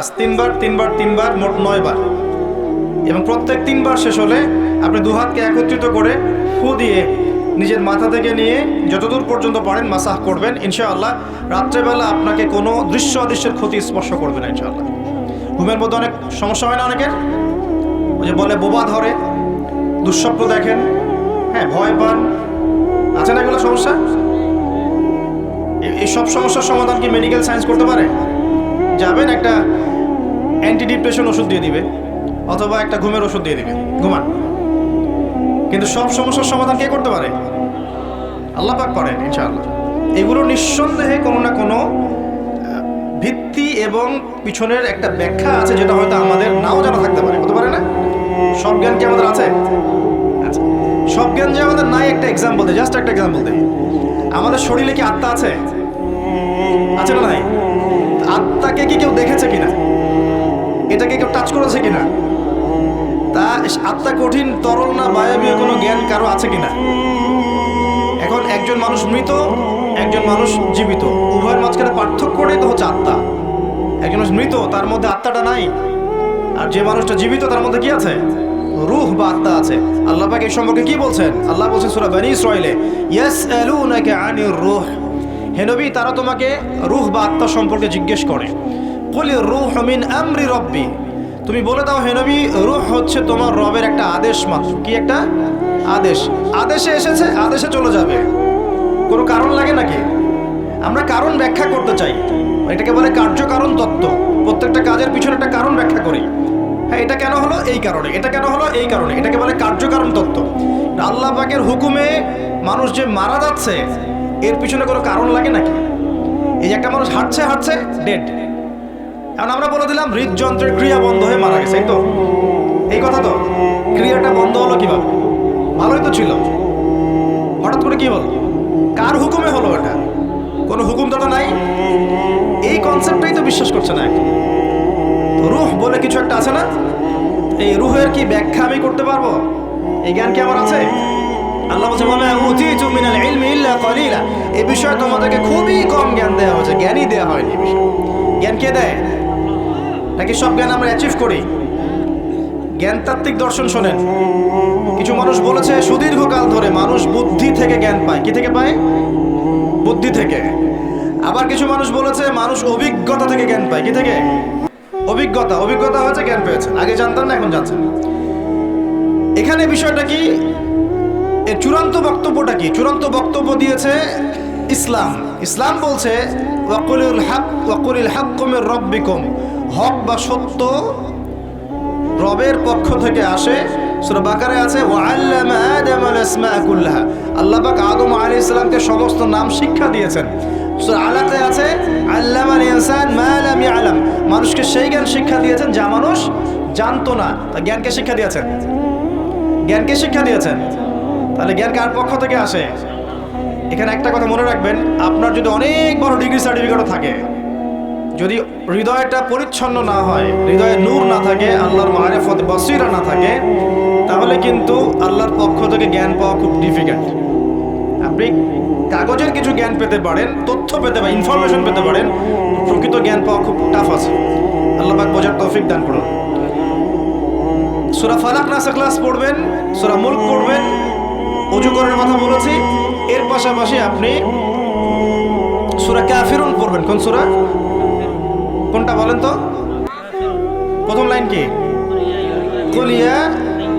ইখলাস তিনবার তিনবার তিনবার, মোট নয় বার এবং প্রত্যেক তিনবার শেষ হলে আপনি দুহাতকে একত্রিত করে ফু দিয়ে নিজের মাথা থেকে নিয়ে যতদূর পর্যন্ত পারেন মাসাহ করবেন। ইনশাআল্লাহ রাত্রেবেলা আপনাকে কোনো দৃশ্য অদৃশ্যের ক্ষতি স্পর্শ করবে না ইনশাআল্লাহ। ঘুমের মধ্যে অনেক সমস্যা হয় না অনেকের? ওই যে বলে বোবা ধরে, দুঃস্বপ্ন দেখেন হ্যাঁ ভয় পান। আছে না এগুলো সমস্যা? এই সব সমস্যার সমাধান কি মেডিকেল সায়েন্স করতে পারে? যাবেন একটা অ্যান্টি ডিপ্রেশন ওষুধ দিয়ে দিবে, অথবা একটা ঘুমের ওষুধ দিয়ে দিবে। ঘুমান। কিন্তু সব সমস্যার সমাধান কে করতে পারে? আল্লাহ পাক করেন, ইনশাআল্লাহ। এগুলো নিঃসন্দেহে কোনো না কোনো ভিত্তি এবং পিছনের একটা ব্যাখ্যা আছে যেটা হয়তো আমাদের নাও জানা থাকতে পারে। হতে পারে না? সব জ্ঞান কি আমাদের আছে? আচ্ছা। সব জ্ঞান যে আমাদের নাই, একটা এক্সাম্পল দেয় জাস্ট একটা এক্সাম্পল দেয় আমাদের শরীরে কি আত্মা আছে? আছে না নাই? আত্মাকে কি কেউ দেখেছে কিনা? এটাকে কেউ টাচ করেছে কিনা? তা আত্মা কঠিন, তরল না, বায়বীয় কোনো জ্ঞান কারও আছে কিনা? এখন একজন মানুষ মৃত, একজন মানুষ জীবিত। উভয়ের মাঝখানে পার্থক্যটাই তো হচ্ছে আত্মা। একজন মানুষ মৃত, তার মধ্যে আত্মাটা নাই। আর যে মানুষটা জীবিত, তার মধ্যে কি আছে? রুহ বা আত্মা আছে। আল্লাহ পাক এই সম্পর্কে কি বলছেন? আল্লাহ বলছেন সূরা বনী ইসরাইলে ইয়াসআলুনাকা আনির রূহ। হে নবী, তারা তোমাকে রুহ বা আত্মা সম্পর্কে জিজ্ঞেস করে। কুলি রুহ মিন আমরি রব্বি। তুমি বলে দাও, হে নবী, রুহ হচ্ছে তোমার রবের একটা আদেশ মাত্র। কি একটা? আদেশ। আদেশে এসেছে, আদেশে চলে যাবে। কোনো কারণ লাগে নাকি? আমরা কারণ ব্যাখ্যা করতে চাই। এটাকে বলে কার্যকারণ তত্ত্ব। প্রত্যেকটা কাজের পিছনে একটা কারণ ব্যাখ্যা করি। হ্যাঁ এটা কেন হলো? এই কারণে। এটা কেন হলো? এই কারণে। এটাকে বলে কার্যকারণ তত্ত্ব। আল্লাহ পাকের হুকুমে মানুষ যে মারা যাচ্ছে এর পিছনে কোনো কারণ লাগে নাকি? এই যে একটা মানুষ হাঁটছে হাঁটছে ডেড এখন আমরা বলে দিলাম, হৃদযন্ত্রের ক্রিয়া বন্ধ হয়ে মারা গেছে তো। এই কথা তো, ক্রিয়াটা বন্ধ হলো কীভাবে? ভালোই তো ছিল। হঠাৎ করে কি হলো? কার হুকুমে হলো এটা? কোনো হুকুম তো নাই? এই কনসেপ্টটাই তো বিশ্বাস করছে না। রুহ বলে কিছু একটা আছে না? এই রুহের কি ব্যাখ্যা আমি করতে পারব? এই জ্ঞান কি আমার আছে? আল্লাহ বলছে মামা উতিতু মিনাল ইলমি ইল্লা কলিলা এই বিষয়ে তোমাদেরকে খুবই কম জ্ঞান দেওয়া হয়েছে। জ্ঞানই দেওয়া হয়নি এই বিষয়ে। জ্ঞান কে দেয়? নাকি সব জ্ঞান আমরা অ্যাচিভ করি? জ্ঞানতাত্ত্বিক দর্শন শোনেন। কিছু মানুষ বলেছে, সুদীর্ঘকাল ধরে মানুষ বুদ্ধি থেকে জ্ঞান পায়। কি থেকে পায়? বুদ্ধি থেকে। আবার কিছু মানুষ বলেছে, মানুষ অভিজ্ঞতা থেকে জ্ঞান পায়। কি থেকে? অভিজ্ঞতা। অভিজ্ঞতা হয়েছে, জ্ঞান পেয়েছেন আগে জানতাম না, এখন জানছেন এখানে বিষয়টা কি? এর চূড়ান্ত বক্তব্যটা কি? চূড়ান্ত বক্তব্য দিয়েছে ইসলাম। ইসলাম বলছে হক বা সত্য রবের পক্ষ থেকে আসে। আছে আদম আল আসমা কুল্লাহা। আল্লাহ পাক আদম আলাইহিস সালামকে সমস্ত নাম শিক্ষা দিয়েছেন। আলাতে আছে, আল্লামাল ইনসান মা লাম ইয়ালাম। মানুষকে সেই জ্ঞান শিক্ষা দিয়েছেন যা মানুষ জানতো না। তা জ্ঞানকে শিক্ষা দিয়েছেন? জ্ঞানকে শিক্ষা দিয়েছেন? তাহলে জ্ঞান কার পক্ষ থেকে আসে? এখানে একটা কথা মনে রাখবেন, আপনার যদি অনেক বড় ডিগ্রি সার্টিফিকেটও থাকে, যদি হৃদয়টা পরিচ্ছন্ন না হয়, হৃদয়ে নূর না থাকে, আল্লাহর মারেফত বসিরা না থাকে, তাহলে কিন্তু আল্লাহর পক্ষ থেকে জ্ঞান পাওয়া খুব ডিফিকাল্ট আপনি কাগজের কিছু জ্ঞান পেতে পারেন, তথ্য পেতে পারেন ইনফরমেশন পেতে পারেন, প্রকৃত জ্ঞান পাওয়া খুব টাফ আছে। আল্লাহ পাক বোঝার তৌফিক দান করুন। সুরা ফালাক নাসা ক্লাস পড়বেন, সুরা মুল্ক পড়বেন অজু করার কথা বলেছি। এর পাশাপাশি আপনি সুরা কাফিরুন পড়বেন। কোন সুরা? কোনটা বলেন তো? প্রথম লাইন কি? কুলিয়া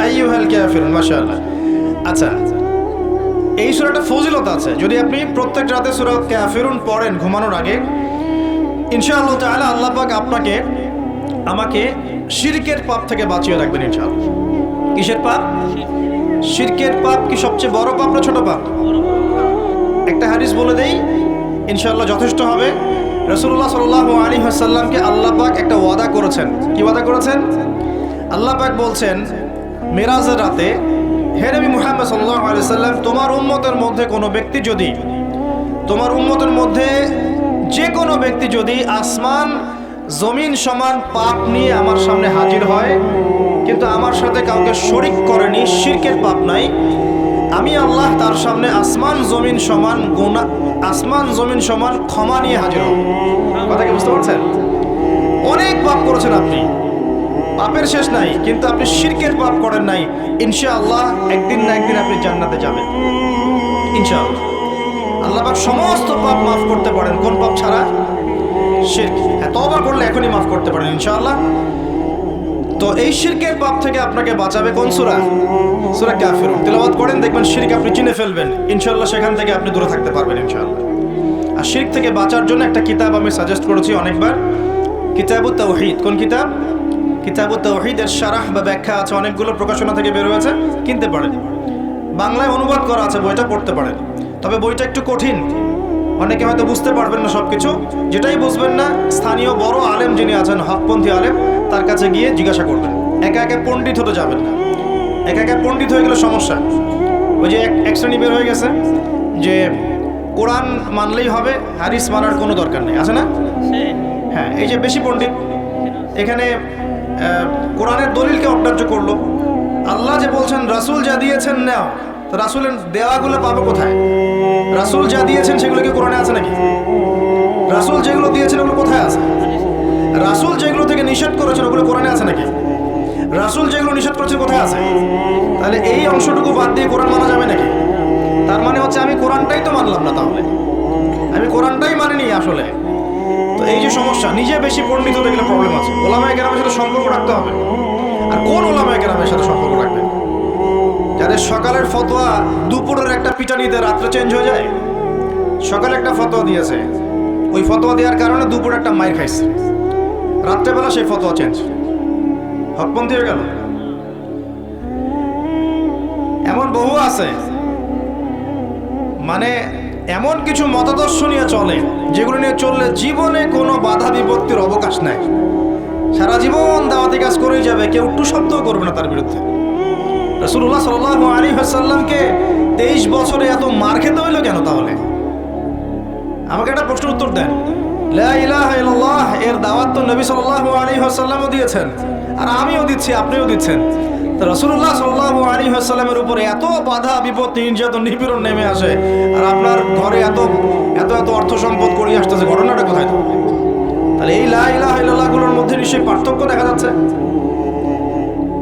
আইয়ুহাল কাফিরুন, মাশাআল্লাহ। আচ্ছা এই সূরাটা ফজিলত আছে। যদি আপনি প্রত্যেক রাতে সূরা কাফিরুন পড়েন ঘুমানোর আগে, ইনশাআল্লাহ তাআলা আল্লাহ পাক আপনাকে আমাকে শিরকের পাপ থেকে বাঁচিয়ে রাখবেন ইনশাআল্লাহ। কিসের পাপ? শিরকের পাপ কি সবচেয়ে বড় পাপ না ছোট পাপ? একটা হাদিস বলে দেই ইনশাল্লাহ যথেষ্ট হবে। রসুল্লাহ সাল্লাহ আলী হাসাল্লামকে আল্লাহ পাক একটা ওয়াদা করেছেন। কি ওয়াদা করেছেন? আল্লাহ পাক বলছেন, মেরাজের রাতে, হে নবী মুহাম্মদ সাল্লাহ আলি সাল্লাম তোমার উম্মতের মধ্যে কোনো ব্যক্তি যদি, তোমার উম্মতের মধ্যে যে কোনো ব্যক্তি যদি আসমান, জমিন সমান পাপ নিয়ে আমার সামনে হাজির হয় কিন্তু আমার সাথে কাউকে শরিক করেনি, শিরকের পাপ নাই। আমি আল্লাহ তার সামনে আসমান, জমিন সমান গুণা আসমান, জমিন সমান ক্ষমা নিয়ে হাজির হব। কথা কি বুঝতে পারছেন? অনেক পাপ করেছেন আপনি। পাপের শেষ নাই, কিন্তু আপনি শিরকের পাপ করেন নাই। ইনশাআল্লাহ একদিন না একদিন আপনি জান্নাতে যাবেন। ইনশাআল্লাহ। আল্লাহ পাক সমস্ত পাপ মাফ করতে পারেন। কোন পাপ ছাড়া? শিরক। হ্যাঁ তবা করলে এখনই মাফ করতে পারেন, ইনশাআল্লাহ। তো এই শিরকের পাপ থেকে আপনাকে বাঁচাবে কোন সূরা? সূরা কাফিরুন। তেলাওয়াত করেন, দেখবেন শিরক আপনি চিনে ফেলবেন। ইনশাআল্লাহ সেখান থেকে আপনি দূরে থাকতে পারবেন, ইনশাআল্লাহ। আর শিরক থেকে বাঁচার জন্য একটা কিতাব আমি সাজেস্ট করেছি অনেকবার। কিতাবুত তাওহীদ। কোন কিতাব? কিতাবুত তাওহীদের শারাহ বা ব্যাখ্যা আছে, অনেকগুলো প্রকাশনা থেকে বের হয়েছে, কিনতে পারেন। বাংলায় অনুবাদ করা আছে, বইটা পড়তে পারেন। তবে বইটা একটু কঠিন। অনেকে হয়তো বুঝতে পারবেন না সব কিছু যেটাই বুঝবেন না, স্থানীয় বড় আলেম যিনি আছেন, হকপন্থী আলেম, তার কাছে গিয়ে জিজ্ঞাসা করবেন। একা একা পণ্ডিত হতে যাবেন না। একা একা পণ্ডিত হয়ে গেলে সমস্যা। ওই যে এক- শ্রেণি বের হয়ে গেছে যে, কোরআন মানলেই হবে হারিস মানার কোনো দরকার নেই। আছে না? হ্যাঁ এই যে বেশি পণ্ডিত। এখানে কোরআনের দলিলকে অগ্রাহ্য করল। আল্লাহ যে বলছেন, রাসূল যা দিয়েছেন নাও। তো রাসূলের দেওয়াগুলো পাবো কোথায়? রাসূল যা দিয়েছেন সেগুলো কি কোরআনে আছে নাকি? রাসূল যেগুলো দিয়েছেন ওগুলো কোথায় আছে? রাসূল যেগুলো থেকে নিষেধ করেছেন ওগুলো কোরআনে আছে নাকি? রাসূল যেগুলো নিষেধ করেছেন কোথায় আছে? তাহলে এই অংশটুকু বাদ দিয়ে কোরআন মানা যাবে নাকি? তার মানে হচ্ছে আমি কোরআনটাই তো মানলাম না তাহলে। আমি কোরআনটাই মানিনি আসলে। তো এই যে সমস্যা, নিজে বেশি পণ্ডিত হতে গেলে প্রবলেম আছে। ওলামায় গ্রামের সাথে সম্পর্ক রাখতে হবে। আর কোন ওলামায় গ্রামের সাথে সম্পর্ক রাখবেন যাদের সকালের ফতোয়া দুপুরের একটা পিটানিতে রাত্রে চেঞ্জ হয়ে যায়। সকালে একটা ফতোয়া দিয়েছে। ওই ফতোয়া দেওয়ার কারণে দুপুরে একটা মায়ের খাইছে। রাত্রেবেলা সেই ফতোয়া চেঞ্জ হকপন্থী হয়ে গেল। এমন বহু আছে। মানে এমন কিছু মতাদর্শ নিয়ে চলে, যেগুলো নিয়ে চললে জীবনে কোনো বাধা বিপত্তির অবকাশ নাই। সারা জীবন দাওয়াতি কাজ করেই যাবে, কেউ একটু শব্দও করবে না তার বিরুদ্ধে। রসুল্লাহ সাল আলী হাসাল্লামকে তেইশ বছরে এত মার খেতে হইল কেন তাহলে? আমাকে একটা প্রশ্ন উত্তর দেন। এর দাওয়াত তো নবী সাল্লাল্লাহু আলী ওয়াসাল্লামও দিয়েছেন। আর আমিও দিচ্ছি, আপনিও দিচ্ছেন। তো রাসূলুল্লাহ সাল্লাল্লাহু আলাইহি ওয়াসাল্লামের উপরে এত বাধা বিপত্তি নির্যাতন, নিপীড়ন নেমে আসে, আর আপনার ঘরে এত এত এত অর্থ সম্পদ করিয়ে আসতেছে, ঘটনাটা কোথায় তাহলে? এই লা ইলাহা ইল্লাল্লাহগুলোর মধ্যে নিশ্চয়ই পার্থক্য দেখা যাচ্ছে।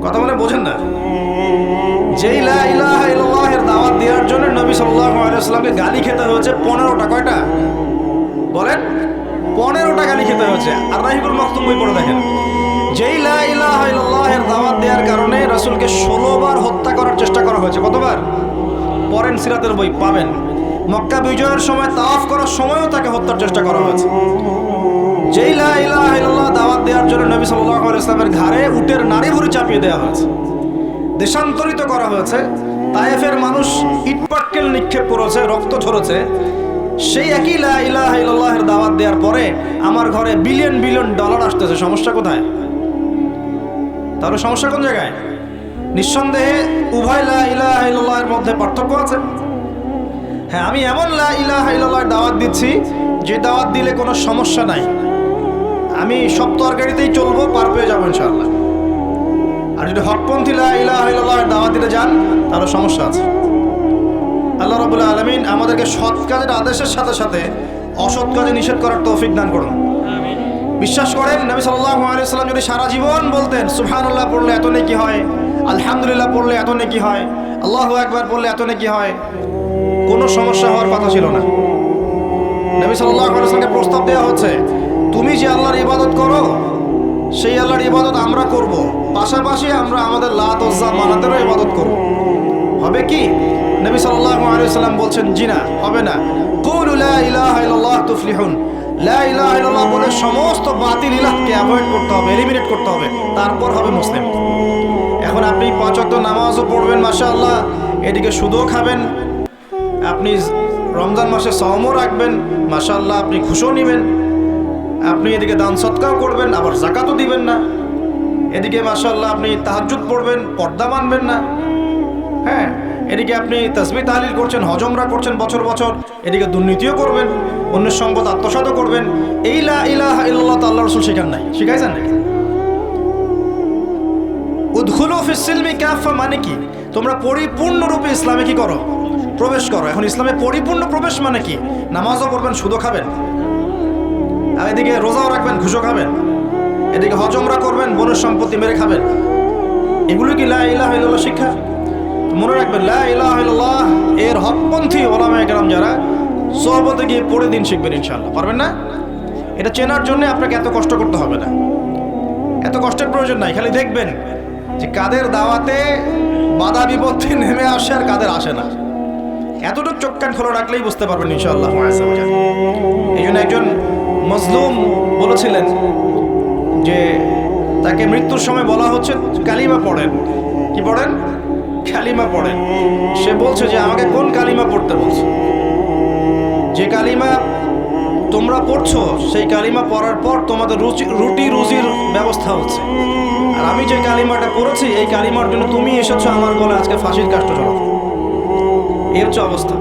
কথা মানে বোঝেন না। ওয়াসাল্লামকে গালি খেতে হয়েছে পনেরোটা, কয়টা? বলেন, পনেরোটা গালি খেতে হয়েছে। আর রাহিবুল মখতুম বই পড়ে দেখেন। যেই লা ইলাহা ইল্লাল্লাহের দাওয়াত দেওয়ার কারণে রাসূলকে ষোলো বার হত্যা করার চেষ্টা করা হয়েছে। কতবার? পরেন সিরাতের বই পাবেন। মক্কা বিজয়ের সময় তাওয়াফ করার সময়ও তাকে হত্যার চেষ্টা করা হয়েছে। যেই লা ইলাহা ইল্লাল্লাহ দাওয়াত দেওয়ার জন্য নবী সাল্লাল্লাহু ইসলামের ঘাড়ে উটের নারী ভুড়ি চাপিয়ে দেওয়া হয়েছে। দেশান্তরিত করা হয়েছে। তায়েফের মানুষ ইটপাটকেল নিক্ষেপ করেছে, রক্ত ঝরেছে। সেই একই লা ইলাহা ইল্লাল্লাহের দাওয়াত দেওয়ার পরে আমার ঘরে বিলিয়ন বিলিয়ন ডলার আসতেছে। সমস্যা কোথায়? তাহলে সমস্যা কোন জায়গায়? নিঃসন্দেহে উভয় লা ইলাহা ইল্লাল্লাহের মধ্যে পার্থক্য আছে। হ্যাঁ আমি এমন লা ইলাহা ইল্লাল্লাহের দাওয়াত দিচ্ছি, যে দাওয়াত দিলে কোনো সমস্যা নাই। আমি সব তরকারিতেই চলবো, পার পেয়ে যাব ইনশাআল্লাহ। আর যদি হকপন্থী ইলাহা দাওয়াত দিতে যান, তাহলে সমস্যা আছে। আল্লাহ রাবুল আলমিন আমাদেরকে সৎ কাজের আদেশের সাথে সাথে অসৎ কাজে নিষেধ করার তৌফিক দান করুন। বিশ্বাস করেন, নবী সাল্লাল্লাহু আলাইহি সাল্লাম যদি সারা জীবন বলতেন, সুবহানাল্লাহ পড়লে এত নেকি হয়, আলহামদুলিল্লাহ পড়লে এত নেকি হয়, আল্লাহু আকবার পড়লে এত নেকি হয়, কোনো সমস্যা হওয়ার কথা ছিল না। নবী সাল্লাল্লাহু আলাইহি সাল্লামকে প্রস্তাব দেওয়া হচ্ছে, তুমি যে আল্লাহর ইবাদত করো, সেই আল্লাহর ইবাদত আমরা করব। পাশাপাশি আমরা আমাদের লাত ওজ্জা মানাতেরও ইবাদত করব। হবে কি? নবী সাল্লাল্লাহু আলাইহি সাল্লাম বলছেন জি না হবে না। কুলু লা ইলাহা ইল্লাল্লাহ তুফলিহুন। লা ইলাহা ইল্লাল্লাহ বলে সমস্ত বাতিল ইলাহকে অ্যাভয়েড করতে হবে এলিমিনেট করতে হবে। তারপর হবে মুসলিম। এখন আপনি পাঁচ ওয়াক্ত নামাজও পড়বেন, মাশাআল্লাহ। এদিকে সুদও খাবেন। আপনি রমজান মাসে সওমও রাখবেন, মাশাআল্লাহ। আপনি ঘুষও নেবেন। আপনি এদিকে দান সৎকাও করবেন, আবার জাকাতও দিবেন না। এদিকে মাশাআল্লাহ আপনি তাহাজ্জুদ পড়বেন, পর্দা মানবেন না। হ্যাঁ এদিকে আপনি তসবি তাহলিল করছেন, হজমরা করছেন বছর বছর, এদিকে দুর্নীতিও করবেন, অন্যের সম্পদ আত্মসাতও করবেন। এই লা ইলাহা ইল্লাল্লাহ তো আল্লাহ রসুল শেখান নাই। শিখাইছেন নাকি? উদ্খুলু ফিসিলমি কাফা মানে কি? তোমরা পরিপূর্ণরূপে ইসলামে কি করো? প্রবেশ করো। এখন ইসলামে পরিপূর্ণ প্রবেশ মানে কি? নামাজও পড়বেন, সুদও খাবেন। আর এদিকে রোজাও রাখবেন, ঘুষও খাবেন। এদিকে হজমরা করবেন, বনের সম্পত্তি মেরে খাবেন। এগুলো কি লা ইলাহা ইল্লাল্লাহ শিক্ষা? মনে রাখবেন, লা ইলাহা ইল্লাল্লাহ এর হকপন্থী ওলামা একরাম যারা, সহবতে গিয়ে পড়ে দিন শিখবেন ইনশাল্লাহ পারবেন না? এটা চেনার জন্য আপনাকে এত কষ্ট করতে হবে না। এত কষ্টের প্রয়োজন নাই, খালি দেখবেন যে কাদের দাওয়াতে বাধা বিপত্তি নেমে আসে আর কাদের আসে না। এতটুকু চোখ কান খোলা রাখলেই বুঝতে পারবেন ইনশাআল্লাহ। এই জন্য একজন মজলুম বলেছিলেন যে তাকে মৃত্যুর সময় বলা হচ্ছে, কালিমা পড়েন। কি পড়েন? কালিমা পড়েন। সে বলছে যে, আমাকে কোন কালিমা পড়তে বলছে? যে কালিমা তোমরা পড়ছো, সেই কালিমা পড়ার পর তোমাদের রুচি রুটি রুজির ব্যবস্থা হচ্ছে। আর আমি যে কালিমাটা পড়েছি, এই কালিমার জন্য তুমি এসেছ আমার গলে আজকে ফাঁসির কাষ্ট চলো এই হচ্ছে অবস্থা।